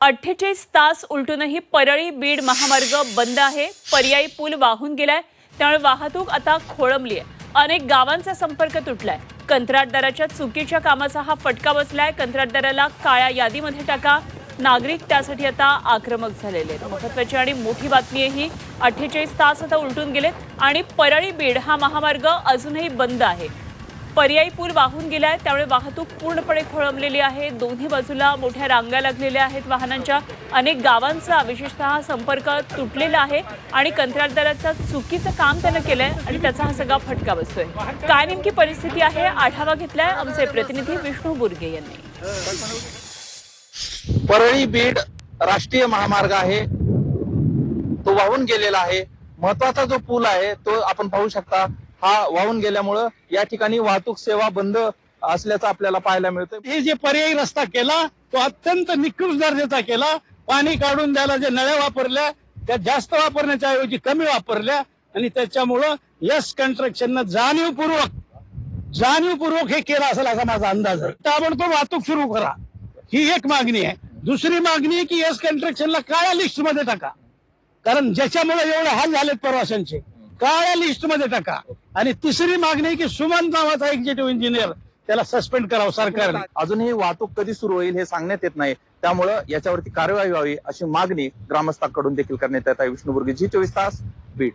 अठ्ठेचाळीस तास उलटूनही परळी बीड महामार्ग बंद आहे. पर्यायी पूल वाहून गेलाय. त्यामुळे वाहतूक आता खोळंबली आहे. अनेक गावांचा संपर्क तुटलाय. कंत्राटदाराच्या चुकीच्या कामाचा हा फटका बसलाय. कंत्राटदाराला काळ्या यादीमध्ये टाका. नागरिक त्यासाठी आता आक्रमक झालेले आहेत. महत्वाची आणि मोठी बातमी आहे ही. अठ्ठेचाळीस तास आता उलटून गेलेत आणि परळी बीड हा महामार्ग अजूनही बंद आहे. पर्यायी पूल वाहून गेलाय त्यामुळे वाहतूक पूर्णपणे खोळंबलेली आहे. दोन्ही बाजूला मोठ्या रांगा लागलेल्या आहेत. वाहनांच्या अनेक गावांचा विशेषतः संपर्क तुटलेला आहे आणि कंत्राटदाराचं चुकीचं काम त्यानं केलंय आणि त्याचा हा सगळा फटका बसतोय. काय नेमकी परिस्थिती आहे आढावा घेतलाय आमचे प्रतिनिधी विष्णू बुर्गे यांनी. परळी बीड राष्ट्रीय महामार्ग आहे. तो वाहून गेलेला आहे. महत्त्वाचा जो पूल आहे तो आपण पाहू शकता. हा वाहून गेल्यामुळं या ठिकाणी वाहतूक सेवा बंद असल्याचं आपल्याला पाहायला मिळतं हे जे पर्यायी रस्ता केला तो अत्यंत निकृष्ट दर्जाचा केला. पाणी काढून द्यायला जे नळ्या वापरल्या त्या जास्त वापरण्याच्या ऐवजी कमी वापरल्या आणि त्याच्यामुळं यस कन्स्ट्रक्शननं जाणीवपूर्वक जाणीवपूर्वक हे केलं असेल असा माझा अंदाज आहे. ताबडतोब वाहतूक सुरू करा. ही एक मागणी आहे. दुसरी मागणी आहे की यस कन्स्ट्रक्शनला काळ्या लिस्टमध्ये टाका. कारण ज्याच्यामुळे एवढे हाल झालेत प्रवाशांचे काळ्या लिस्टमध्ये टाका. आणि तिसरी मागणी आहे की सुमन नावाचा एक्झिक्युटिव्ह इंजिनियर त्याला सस्पेंड करावं सरकारने. अजूनही वाहतूक कधी सुरू होईल हे सांगण्यात येत नाही. त्यामुळं याच्यावरती कारवाई व्हावी अशी मागणी ग्रामस्थांकडून देखील करण्यात येत आहे. विष्णुबुर्गी जी चोवीस तास बीड.